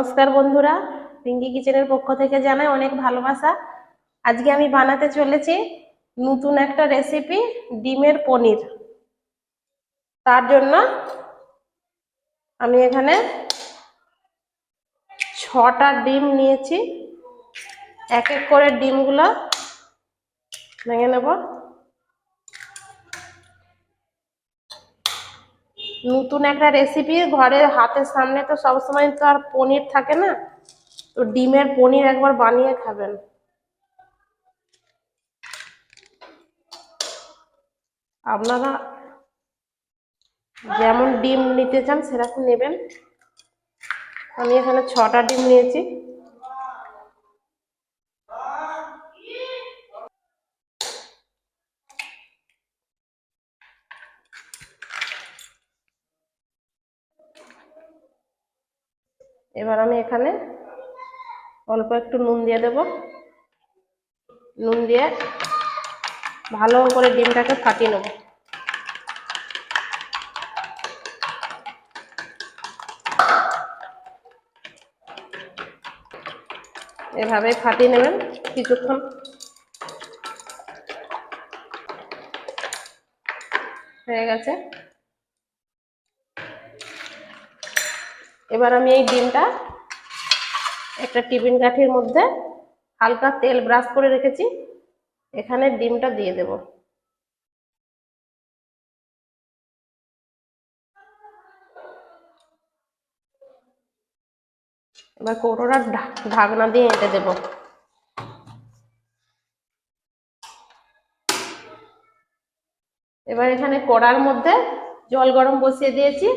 নমস্কার বন্ধুরা। পিঙ্কি কিচেনের পক্ষ থেকে জানাই অনেক ভালোবাসা। আজকে আমি বানাতে চলেছি নতুন একটা রেসিপি ডিমের পনির। তার জন্য আমি এখানে ছটা ডিম নিয়েছি। এক এক করে ডিমগুলো ভেঙে নেব। নতুন একটা রেসিপি ঘরে হাতের সামনে তো সবসময় তো আর পনির থাকে না। তো ডিমের পনির একবার বানিয়ে খাবেন। আপনারা যেমন ডিম নিতে চান সেরকম নেবেন। আমি এখানে ছটা ডিম নিয়েছি। এবার আমি এখানে অল্প একটু নুন দিয়ে দেব। নুন দিয়ে ভালো করে ডিমটাকে ফাটিয়ে নেব। এভাবে ফাটিয়ে নেবেন কিছুক্ষণ। হয়ে গেছে। এবার আমি এই ডিমটা একটা টিফিন কাঠির মধ্যে হালকা তেল ব্রাশ করে রেখেছি। এখানে ডিমটা দিয়ে দেব। এবার কৌটোটা ঢাকনা দিয়ে এঁটে দেব। এবার এখানে কড়ার মধ্যে জল গরম বসিয়ে দিয়েছি।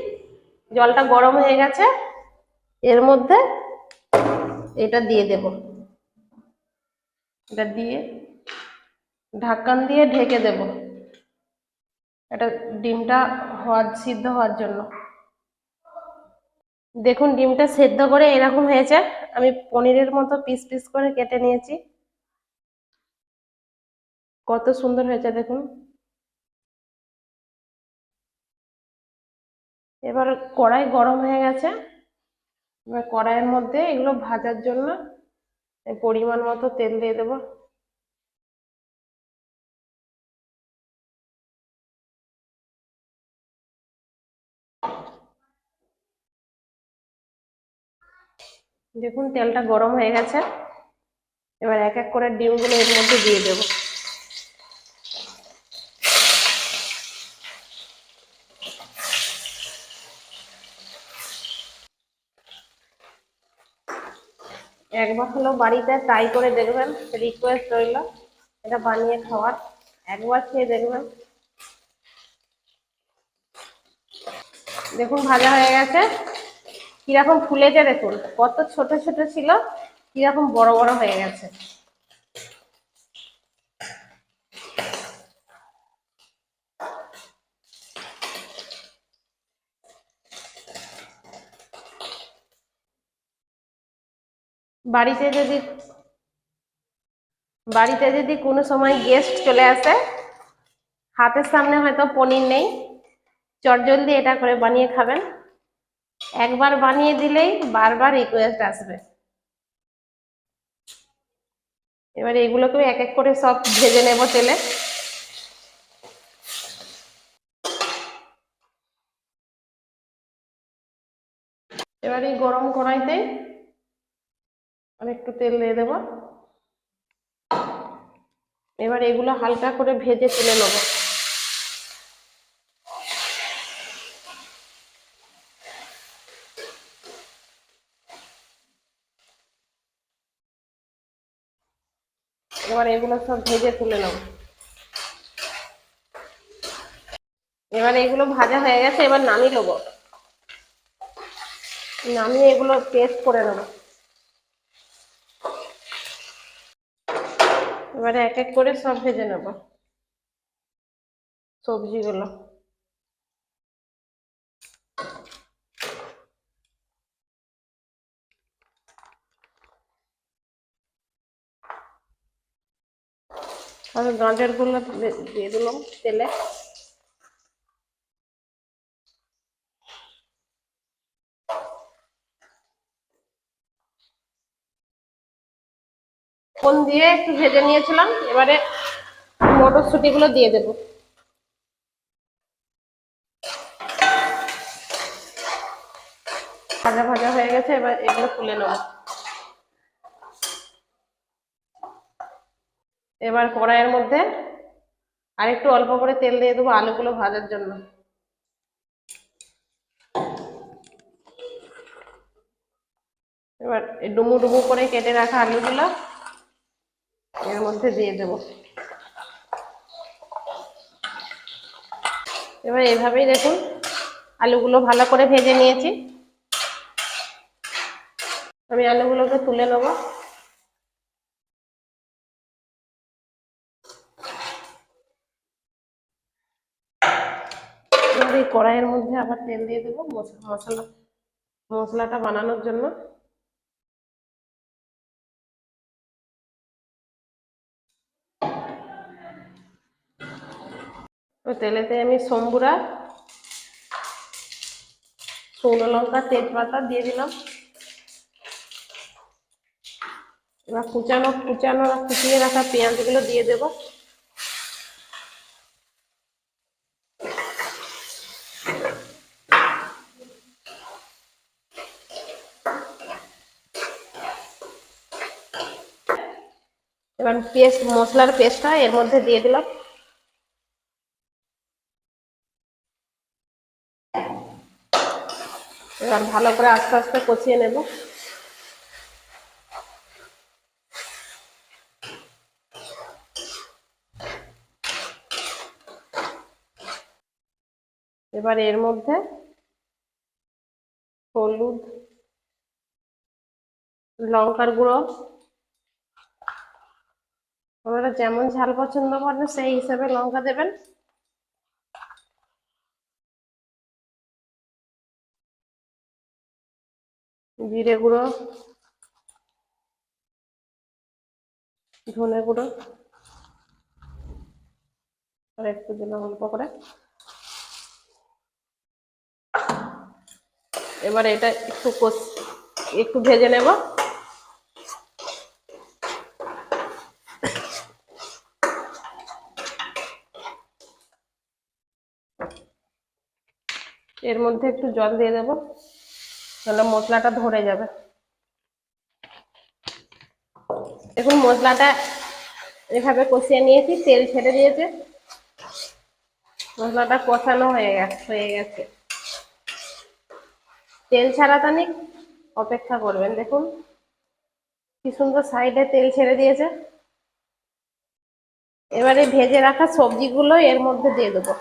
জলটা গরম হয়ে গেছে, এর মধ্যে এটা দিয়ে দেব। এটা দিয়ে ঢাকন দিয়ে ঢেকে দেব। এটা ডিমটা হওয়ার, সিদ্ধ হওয়ার জন্য। দেখুন, ডিমটা সেদ্ধ করে এরকম হয়েছে। আমি পনিরের মতো পিস পিস করে কেটে নিয়েছি। কত সুন্দর হয়েছে, দেখুন। এবার কড়াই গরম হয়ে গেছে। এবার কড়াইয়ের মধ্যে এগুলো ভাজার জন্য পরিমাণ মতো তেল দিয়ে দেবো। দেখুন তেলটা গরম হয়ে গেছে। এবার এক এক করে ডিমগুলো এর মধ্যে দিয়ে দেবো। একবার হলো বাড়িতে ট্রাই করে দেখবেন রিকোয়েস্ট রইল, এটা বানিয়ে খাওয়ার, একবার খেয়ে দেখবেন। দেখুন, ভাজা হয়ে গেছে। কীরকম ফুলেছে দেখুন, কত ছোট ছোট ছিল, কীরকম বড় বড় হয়ে গেছে। বাড়িতে যদি বাড়িতে যদি কোনো সময় গেস্ট চলে আসে, হাতের সামনে হয়তো পনির নেই। চটজলদি এটা করে বানিয়ে খাবেন। একবার বানিয়ে দিলেই বারবার রিকোয়েস্ট আসবে। এবার এগুলোকেও এক এক করে সব ভেজে নেব তেলে। এবার এই গরম কড়াইতে আর একটু তেল দিয়ে দেবো। এবার এগুলো হালকা করে ভেজে তুলে নেব। এবার এগুলো সব ভেজে তুলে নেব। এবার এগুলো ভাজা হয়ে গেছে, এবার নামিয়ে নেব। নামিয়ে এগুলো পেস্ট করে নেব। এবারে এক এক করে সব ভেজে নেব। সবজিগুলো। আমি গাজরগুলো দিয়ে দিলাম তেলে। ফোন দিয়ে একটু ভেজে নিয়েছিলাম, এবারে মটরশুঁটিগুলো দিয়ে দেবো। ভাজা ভাজা হয়ে গেছে, এবার এগুলো তুলে নেব। এবার কড়াইয়ের মধ্যে আর একটু অল্প করে তেল দিয়ে দেবো আলুগুলো ভাজার জন্য। এবার ডুমু ডুমু করে কেটে রাখা আলুগুলো এর মধ্যে দিয়ে দেব। এবার এভাবেই দেখুন আলুগুলো ভালো করে ভেজে নিয়েছি। আমি আলুগুলোকে তুলে নেব। কড়াইয়ের মধ্যে আবার তেল দিয়ে দেবো মশ- মশলা মশলাটা বানানোর জন্য। তেলেতে আমি সম্বুরা, শুকনো লঙ্কা, তেজপাতা দিয়ে দিলাম। এবার কুচানো কুচানো কুচিয়ে রাখা পেঁয়াজগুলো দিয়ে দেবো। এবার পেস্ট, মশলার পেস্টটা এর মধ্যে দিয়ে দিলাম। এবার ভালো করে আস্তে আস্তে কষিয়ে নেব। এবার এর মধ্যে হলুদ, লঙ্কার গুঁড়ো। আপনারা যেমন ঝাল পছন্দ করেন, সেই হিসাবে লঙ্কা দেবেন। জিরে গুঁড়ো, ধনে গুঁড়ো, আর একটু দিলাম অল্প করে। এবার এটা একটু কষ, একটু ভেজে নেব। এর মধ্যে একটু জল দিয়ে দেবো। তাহলে মশলাটা ধরে যাবে। দেখুন, মশলাটা এভাবে কষিয়ে নিয়েছি, তেল ছেড়ে দিয়েছে। মশলাটা কষানো হয়ে গেছে হয়ে গেছে। তেল ছাড়াতানি অপেক্ষা করবেন, দেখুন। কি সুন্দর সাইডে তেল ছেড়ে দিয়েছে। এবারে ভেজে রাখা সবজিগুলো এর মধ্যে দিয়ে দেবো।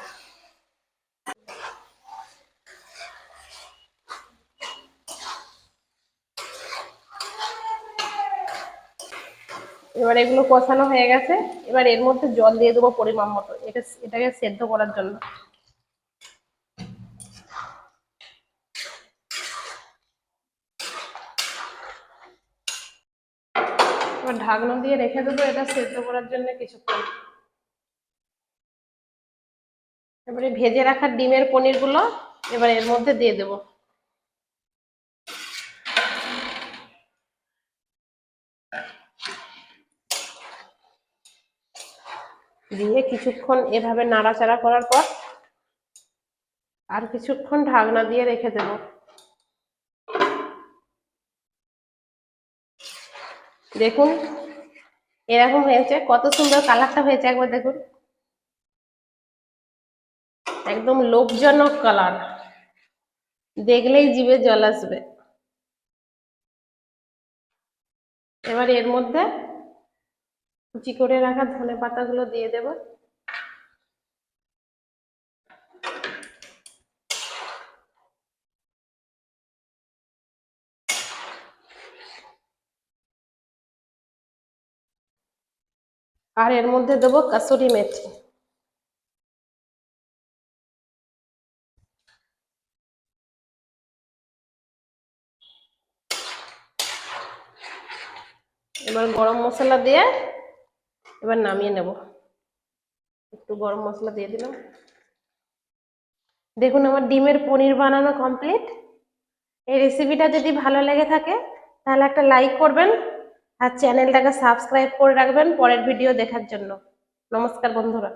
এবার এগুলো কষানো হয়ে গেছে। এবার এর মধ্যে জল দিয়ে দেবো পরিমাণ মতো। এটা এটাকে সেদ্ধ করার জন্য। এবার ঢাকনা দিয়ে রেখে দেবো এটা সেদ্ধ করার জন্য কিছুক্ষণ। এবারে ভেজে রাখা ডিমের পনিরগুলো এবার এর মধ্যে দিয়ে দেবো। দিয়ে কিছুক্ষণ এভাবে নাড়াচাড়া করার পর আর কিছুক্ষণ ঢাকনা দিয়ে রেখে দেব। দেখুন, এরকম হয়েছে, কত সুন্দর কালারটা হয়েছে একবার দেখুন। একদম লোভজনক কালার। দেখলেই জিভে জল আসবে। এবার এর মধ্যে কুচি করে রাখা ধনে পাতাগুলো দিয়ে দেব। আর এর মধ্যে দেবো কাসুরি মেথি। এবার গরম মশলা দিয়ে এবার নামিয়ে নেব। একটু গরম মশলা দিয়ে দিলাম। দেখুন, আমার ডিমের পনির বানানো কমপ্লিট এই রেসিপিটা যদি ভালো লেগে থাকে, তাহলে একটা লাইক করবেন আর চ্যানেলটাকে সাবস্ক্রাইব করে রাখবেন পরের ভিডিও দেখার জন্য। নমস্কার বন্ধুরা।